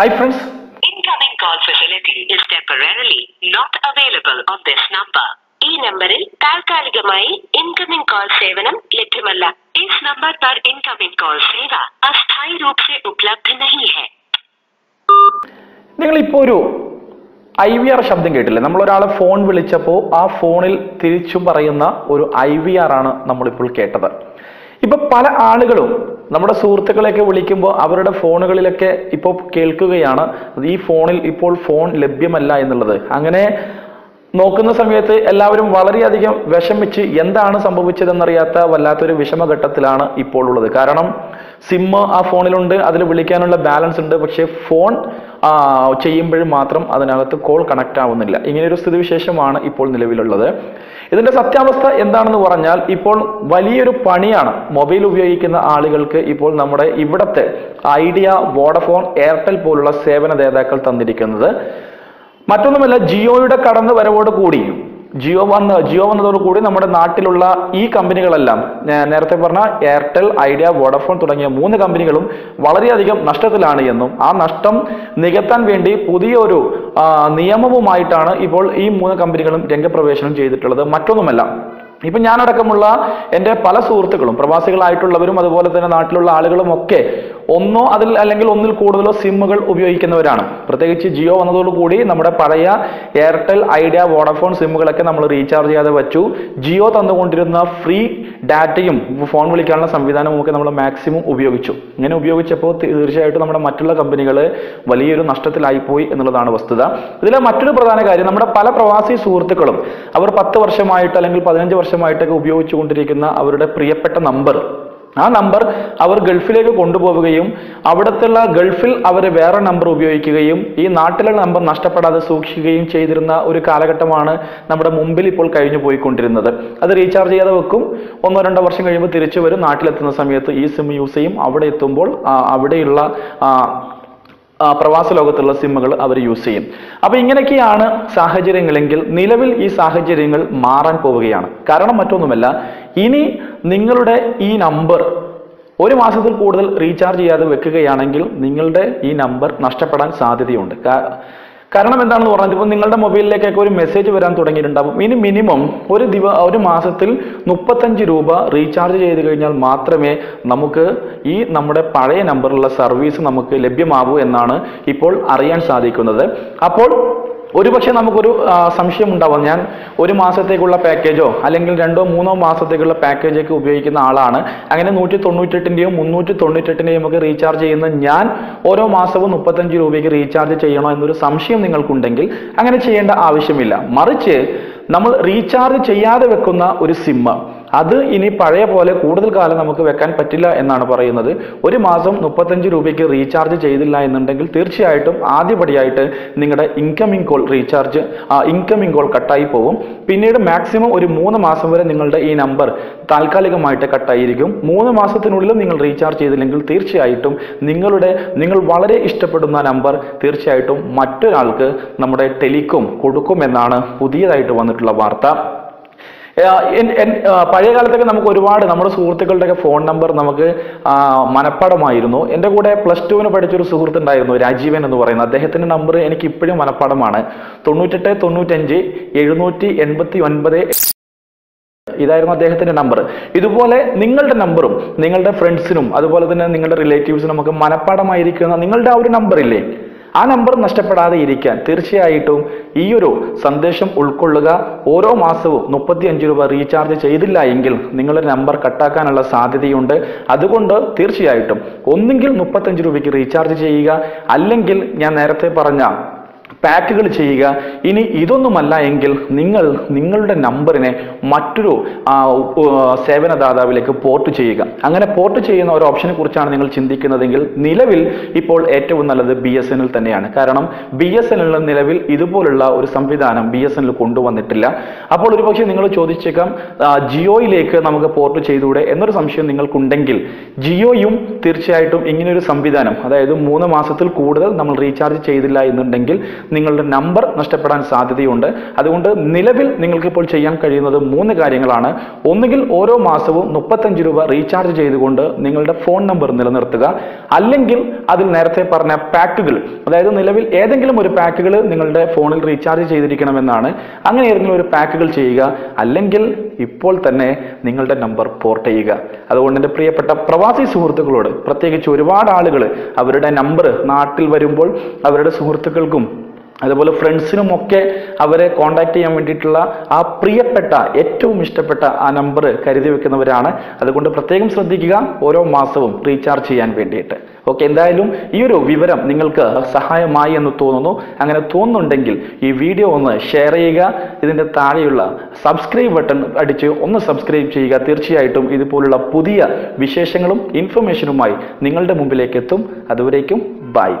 Hi friends incoming call facility is temporarily not available on this number ഈ നമ്പറിൽ താൽക്കാലികമായി incoming call സേവനം ലഭ്യമല്ല. ഇസ് നമ്പർ പർ ഇൻകമിംഗ് കോൾ സേവ അസ്ഥായി രൂപ സേ ഉപലബ്ധ നഹി ഹെ നിങ്ങൾ ഇപ്പോ ഒരു ഐ വി ആർ ശബ്ദം കേട്ടില്ലേ? നമ്മൾ ഒരാളെ ഫോൺ വിളിച്ചപ്പോൾ ആ ഫോണിൽ തിരിച്ചു പറയുന്ന ഒരു ഐ വി ആർ ആണ് നമ്മളിപ്പോൾ കേട്ടത്. ഇപ്പൊ പല ആളുകളും നമ്മുടെ സുഹൃത്തുക്കളെയൊക്കെ വിളിക്കുമ്പോൾ അവരുടെ ഫോണുകളിലൊക്കെ ഇപ്പോൾ കേൾക്കുകയാണ്. ഈ ഫോണിൽ ഇപ്പോൾ ഫോൺ ലഭ്യമല്ല എന്നുള്ളത്. അങ്ങനെ നോക്കുന്ന സമയത്ത് എല്ലാവരും വളരെയധികം വിഷമിച്ച് എന്താണ് സംഭവിച്ചതെന്നറിയാത്ത വല്ലാത്തൊരു വിഷമഘട്ടത്തിലാണ് ഇപ്പോൾ ഉള്ളത്. കാരണം സിമ്മ് ആ ഫോണിലുണ്ട് അതിൽ വിളിക്കാനുള്ള ബാലൻസ് ഉണ്ട്. പക്ഷേ ഫോൺ ചെയ്യുമ്പോഴും മാത്രം അതിനകത്ത് കോൾ കണക്ട് ആവുന്നില്ല. ഇങ്ങനെയൊരു സ്ഥിതിവിശേഷമാണ് ഇപ്പോൾ നിലവിലുള്ളത്. ഇതിന്റെ സത്യാവസ്ഥ എന്താണെന്ന് പറഞ്ഞാൽ ഇപ്പോൾ വലിയൊരു പണിയാണ് മൊബൈൽ ഉപയോഗിക്കുന്ന ആളുകൾക്ക് ഇപ്പോൾ നമ്മുടെ ഇവിടത്തെ ഐഡിയ വോഡഫോൺ എയർടെൽ പോലുള്ള സേവന ദാതാക്കൾ തന്നിരിക്കുന്നത്. മറ്റൊന്നുമല്ല ജിയോയുടെ കടന്നു വരവോട് കൂടി ജിയോ വന്ന് ജിയോ വന്നതോടുകൂടി നമ്മുടെ നാട്ടിലുള്ള ഈ കമ്പനികളെല്ലാം നേരത്തെ പറഞ്ഞ എയർടെൽ ഐഡിയ വോഡഫോൺ തുടങ്ങിയ മൂന്ന് കമ്പനികളും വളരെയധികം നഷ്ടത്തിലാണ് എന്നും ആ നഷ്ടം നികത്താൻ വേണ്ടി പുതിയൊരു നിയമവുമായിട്ടാണ് ഇപ്പോൾ ഈ മൂന്ന് കമ്പനികളും രംഗപ്രവേശനം ചെയ്തിട്ടുള്ളത്. മറ്റൊന്നുമല്ല ഇപ്പൊ ഞാനടക്കമുള്ള എന്റെ പല സുഹൃത്തുക്കളും പ്രവാസികളായിട്ടുള്ളവരും അതുപോലെ തന്നെ നാട്ടിലുള്ള ആളുകളും ഒക്കെ ഒന്നോ അതിൽ അല്ലെങ്കിൽ ഒന്നിൽ കൂടുതലോ സിമ്മുകൾ ഉപയോഗിക്കുന്നവരാണ്. പ്രത്യേകിച്ച് ജിയോ വന്നതോടുകൂടി നമ്മുടെ പഴയ എയർടെൽ ഐഡിയ വോഡഫോൺ സിമ്മുകളൊക്കെ നമ്മൾ റീചാർജ് ചെയ്യാതെ വെച്ചു. ജിയോ തന്നുകൊണ്ടിരുന്ന ഫ്രീ ഡാറ്റയും ഫോൺ വിളിക്കാനുള്ള സംവിധാനവും ഒക്കെ നമ്മൾ മാക്സിമം ഉപയോഗിച്ചു. ഇങ്ങനെ ഉപയോഗിച്ചപ്പോൾ തീർച്ചയായിട്ടും നമ്മുടെ മറ്റുള്ള കമ്പനികൾ വലിയൊരു നഷ്ടത്തിലായിപ്പോയി എന്നുള്ളതാണ് വസ്തുത. ഇതിലെ മറ്റൊരു പ്രധാന കാര്യം നമ്മുടെ പല പ്രവാസി സുഹൃത്തുക്കളും അവർ പത്ത് വർഷമായിട്ട് അല്ലെങ്കിൽ പതിനഞ്ച് വർഷമായിട്ടൊക്കെ ഉപയോഗിച്ചുകൊണ്ടിരിക്കുന്ന അവരുടെ പ്രിയപ്പെട്ട നമ്പർ ആ നമ്പർ അവർ ഗൾഫിലേക്ക് കൊണ്ടുപോവുകയും അവിടത്തുള്ള ഗൾഫിൽ അവർ വേറെ നമ്പർ ഉപയോഗിക്കുകയും ഈ നാട്ടിലുള്ള നമ്പർ നഷ്ടപ്പെടാതെ സൂക്ഷിക്കുകയും ചെയ്തിരുന്ന ഒരു കാലഘട്ടമാണ് നമ്മുടെ മുമ്പിൽ ഇപ്പോൾ കഴിഞ്ഞു പോയിക്കൊണ്ടിരുന്നത്. അത് റീചാർജ് ചെയ്യാതെ വെക്കും. ഒന്നോ രണ്ടോ വർഷം കഴിയുമ്പോൾ തിരിച്ചു വരും. നാട്ടിലെത്തുന്ന സമയത്ത് ഈ സിം യൂസ് ചെയ്യും. അവിടെ എത്തുമ്പോൾ അവിടെയുള്ള പ്രവാസ ലോകത്തുള്ള സിമ്മുകൾ അവർ യൂസ് ചെയ്യും. അപ്പൊ ഇങ്ങനെയൊക്കെയാണ് സാഹചര്യങ്ങളെങ്കിൽ നിലവിൽ ഈ സാഹചര്യങ്ങൾ മാറാൻ പോവുകയാണ്. കാരണം മറ്റൊന്നുമല്ല ഇനി നിങ്ങളുടെ ഈ നമ്പർ ഒരു മാസത്തിൽ കൂടുതൽ റീചാർജ് ചെയ്യാതെ വെക്കുകയാണെങ്കിൽ നിങ്ങളുടെ ഈ നമ്പർ നഷ്ടപ്പെടാൻ സാധ്യതയുണ്ട്. കാരണം എന്താണെന്ന് പറഞ്ഞാൽ ഇപ്പോൾ നിങ്ങളുടെ മൊബൈലിലേക്കൊക്കെ ഒരു മെസ്സേജ് വരാൻ തുടങ്ങിയിട്ടുണ്ടാവും. ഇനി മിനിമം ഒരു ദിവ ഒരു മാസത്തിൽ മുപ്പത്തഞ്ച് രൂപ റീചാർജ് ചെയ്ത് കഴിഞ്ഞാൽ മാത്രമേ നമുക്ക് ഈ നമ്മുടെ പഴയ നമ്പറിലുള്ള സർവീസ് നമുക്ക് ലഭ്യമാവൂ എന്നാണ് ഇപ്പോൾ അറിയാൻ സാധിക്കുന്നത്. അപ്പോൾ ഒരുപക്ഷെ നമുക്കൊരു സംശയം ഉണ്ടാവാം ഞാൻ ഒരു മാസത്തേക്കുള്ള പാക്കേജോ അല്ലെങ്കിൽ രണ്ടോ മൂന്നോ മാസത്തേക്കുള്ള പാക്കേജൊക്കെ ഉപയോഗിക്കുന്ന ആളാണ്. അങ്ങനെ നൂറ്റി തൊണ്ണൂറ്റെട്ടിന്റെയും മുന്നൂറ്റി തൊണ്ണൂറ്റെട്ടിന്റെയും ഒക്കെ റീചാർജ് ചെയ്യുന്ന ഞാൻ ഓരോ മാസവും മുപ്പത്തഞ്ച് രൂപയ്ക്ക് റീചാർജ് ചെയ്യണോ എന്നൊരു സംശയം നിങ്ങൾക്കുണ്ടെങ്കിൽ അങ്ങനെ ചെയ്യേണ്ട ആവശ്യമില്ല. മറിച്ച് നമ്മൾ റീചാർജ് ചെയ്യാതെ വെക്കുന്ന ഒരു സിമ്മ് അത് ഇനി പഴയ പോലെ കൂടുതൽ കാലം നമുക്ക് വെക്കാൻ പറ്റില്ല എന്നാണ് പറയുന്നത്. ഒരു മാസം മുപ്പത്തഞ്ച് രൂപയ്ക്ക് റീചാർജ് ചെയ്തില്ല എന്നുണ്ടെങ്കിൽ തീർച്ചയായിട്ടും ആദ്യപടിയായിട്ട് നിങ്ങളുടെ incoming call recharge incoming call കട്ടായി പോകും പിന്നീട് മാക്സിമം ഒരു മൂന്ന് മാസം വരെ നിങ്ങളുടെ ഈ നമ്പർ താൽക്കാലികമായിട്ട് കട്ടായിരിക്കും. മൂന്ന് മാസത്തിനുള്ളിൽ നിങ്ങൾ റീചാർജ് ചെയ്തില്ലെങ്കിൽ തീർച്ചയായിട്ടും നിങ്ങളുടെ നിങ്ങൾ വളരെ ഇഷ്ടപ്പെടുന്ന നമ്പർ തീർച്ചയായിട്ടും മറ്റൊരാൾക്ക് നമ്മുടെ ടെലികോം കൊടുക്കുമെന്നാണ് പുതിയതായിട്ട് വന്നിട്ടുള്ള വാർത്ത. പഴയ കാലത്തൊക്കെ നമുക്ക് ഒരുപാട് നമ്മുടെ സുഹൃത്തുക്കളുടെയൊക്കെ ഫോൺ നമ്പർ നമുക്ക് മനഃപ്പാടമായിരുന്നു. എന്റെ കൂടെ പ്ലസ് ടുവിന് പഠിച്ചൊരു സുഹൃത്തുണ്ടായിരുന്നു രാജീവൻ എന്ന് പറയുന്നത് അദ്ദേഹത്തിന്റെ നമ്പർ എനിക്ക് ഇപ്പോഴും മനപ്പാടമാണ്. തൊണ്ണൂറ്റെട്ട് തൊണ്ണൂറ്റഞ്ച് എഴുന്നൂറ്റി എൺപത്തി ഒൻപത് ഇതായിരുന്നു അദ്ദേഹത്തിന്റെ നമ്പർ. ഇതുപോലെ നിങ്ങളുടെ നമ്പറും നിങ്ങളുടെ ഫ്രണ്ട്സിനും അതുപോലെ തന്നെ നിങ്ങളുടെ റിലേറ്റീവ്സിനും ഒക്കെ മനപ്പാടമായിരിക്കുന്ന നിങ്ങളുടെ ആ ഒരു നമ്പർ ഇല്ലേ ആ നമ്പർ നഷ്ടപ്പെടാതെ ഇരിക്കാൻ തീർച്ചയായിട്ടും ഈ ഒരു സന്ദേശം ഉൾക്കൊള്ളുക. ഓരോ മാസവും മുപ്പത്തി അഞ്ച് രൂപ റീചാർജ് ചെയ്തില്ല എങ്കിൽ നിങ്ങളുടെ നമ്പർ കട്ടാക്കാനുള്ള സാധ്യതയുണ്ട്. അതുകൊണ്ട് തീർച്ചയായിട്ടും ഒന്നുകിൽ മുപ്പത്തഞ്ച് രൂപയ്ക്ക് റീചാർജ് ചെയ്യുക. അല്ലെങ്കിൽ ഞാൻ നേരത്തെ പറഞ്ഞ പാക്കുകൾ ചെയ്യുക. ഇനി ഇതൊന്നുമല്ല എങ്കിൽ നിങ്ങൾ നിങ്ങളുടെ നമ്പറിനെ മറ്റൊരു സേവനദാതാവിലേക്ക് പോർട്ട് ചെയ്യുക. അങ്ങനെ പോർട്ട് ചെയ്യുന്ന ഒരു ഓപ്ഷനെ കുറിച്ചാണ് നിങ്ങൾ ചിന്തിക്കുന്നതെങ്കിൽ നിലവിൽ ഇപ്പോൾ ഏറ്റവും നല്ലത് ബി എസ് എൻ എൽ തന്നെയാണ്. കാരണം ബി എസ് എൻ നിലവിൽ ഇതുപോലുള്ള ഒരു സംവിധാനം ബി എസ് എൻ എൽ കൊണ്ടുവന്നിട്ടില്ല. അപ്പോൾ ഒരുപക്ഷെ നിങ്ങൾ ചോദിച്ചേക്കാം ജിയോയിലേക്ക് നമുക്ക് പോർട്ട് ചെയ്തുകൂടെ എന്നൊരു സംശയം നിങ്ങൾക്കുണ്ടെങ്കിൽ ജിയോയും തീർച്ചയായിട്ടും ഇങ്ങനെയൊരു സംവിധാനം അതായത് മൂന്ന് മാസത്തിൽ കൂടുതൽ നമ്മൾ റീചാർജ് ചെയ്തില്ല എന്നുണ്ടെങ്കിൽ നിങ്ങളുടെ നമ്പർ നഷ്ടപ്പെടാൻ സാധ്യതയുണ്ട്. അതുകൊണ്ട് നിലവിൽ നിങ്ങൾക്ക് ഇപ്പോൾ ചെയ്യാൻ കഴിയുന്നത് മൂന്ന് കാര്യങ്ങളാണ്. ഒന്നുകിൽ ഓരോ മാസവും മുപ്പത്തഞ്ച് രൂപ റീചാർജ് ചെയ്തുകൊണ്ട് നിങ്ങളുടെ ഫോൺ നമ്പർ നിലനിർത്തുക. അല്ലെങ്കിൽ അതിൽ നേരത്തെ പറഞ്ഞ പാക്കുകൾ അതായത് നിലവിൽ ഏതെങ്കിലും ഒരു പാക്കുകൾ നിങ്ങളുടെ ഫോണിൽ റീചാർജ് ചെയ്തിരിക്കണമെന്നാണ്. അങ്ങനെ ഏതെങ്കിലും ഒരു പാക്കുകൾ ചെയ്യുക. അല്ലെങ്കിൽ ഇപ്പോൾ തന്നെ നിങ്ങളുടെ നമ്പർ പോർട്ട് ചെയ്യുക. അതുകൊണ്ട് എന്റെ പ്രിയപ്പെട്ട പ്രവാസി സുഹൃത്തുക്കളോട് പ്രത്യേകിച്ച് ഒരുപാട് ആളുകൾ അവരുടെ നമ്പർ നാട്ടിൽ വരുമ്പോൾ അവരുടെ സുഹൃത്തുക്കൾക്കും അതുപോലെ ഫ്രണ്ട്സിനും ഒക്കെ അവരെ കോണ്ടാക്ട് ചെയ്യാൻ വേണ്ടിയിട്ടുള്ള ആ പ്രിയപ്പെട്ട ഏറ്റവും ഇഷ്ടപ്പെട്ട ആ നമ്പർ കരുതി വെക്കുന്നവരാണ്. അതുകൊണ്ട് പ്രത്യേകം ശ്രദ്ധിക്കുക ഓരോ മാസവും റീചാർജ് ചെയ്യാൻ വേണ്ടിയിട്ട്. ഓക്കെ എന്തായാലും ഈ ഒരു വിവരം നിങ്ങൾക്ക് സഹായമായി എന്ന് തോന്നുന്നു. അങ്ങനെ തോന്നുന്നുണ്ടെങ്കിൽ ഈ വീഡിയോ ഒന്ന് ഷെയർ ചെയ്യുക ഇതിന്റെ താഴെയുള്ള സബ്സ്ക്രൈബ് ബട്ടൺ അടിച്ച് ഒന്ന് സബ്സ്ക്രൈബ് ചെയ്യുക. തീർച്ചയായിട്ടും ഇതുപോലുള്ള പുതിയ വിശേഷങ്ങളും ഇൻഫർമേഷനുമായി നിങ്ങളുടെ മുമ്പിലേക്ക് എത്തും. അതുവരേക്കും ബൈ